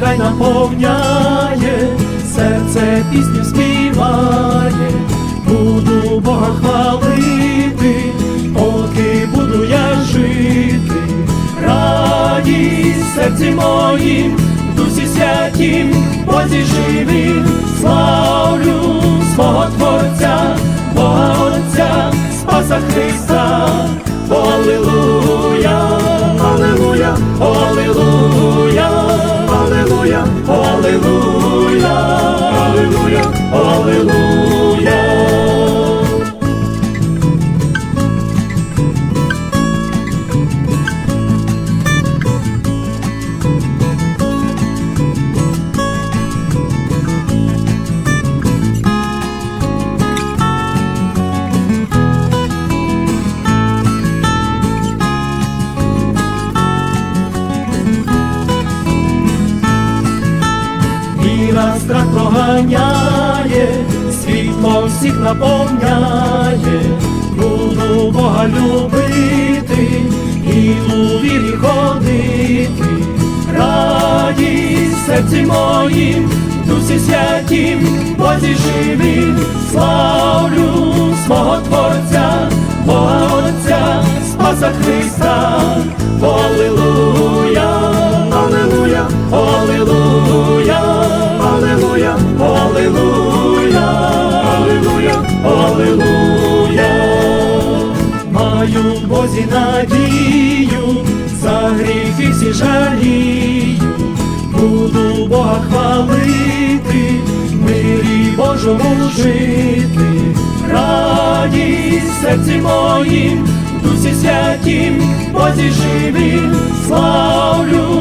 хай наповняє, серце пісню співає, буду Бога хвалити, поки буду я жити, радість серці моїм, дусі святім, Бозі живім, славлю свого Творця, Бога Отця, Спаса Христа, Аллилуйя, Аллилуйя, Аллилуйя, проганяє, світло всіх наповняє, буду Бога любити і у вірі ходити, радість серці моїм, дусі святім, Бозі живім, славлю свого Творця, Бога Отця, Спаса Христа, Аллилуйя, В Бозі надію, за гріхи всі жалію, буду Бога хвалити, мирі Божому жити, радість серці моїм, дусі святім, Бозі живим, славлю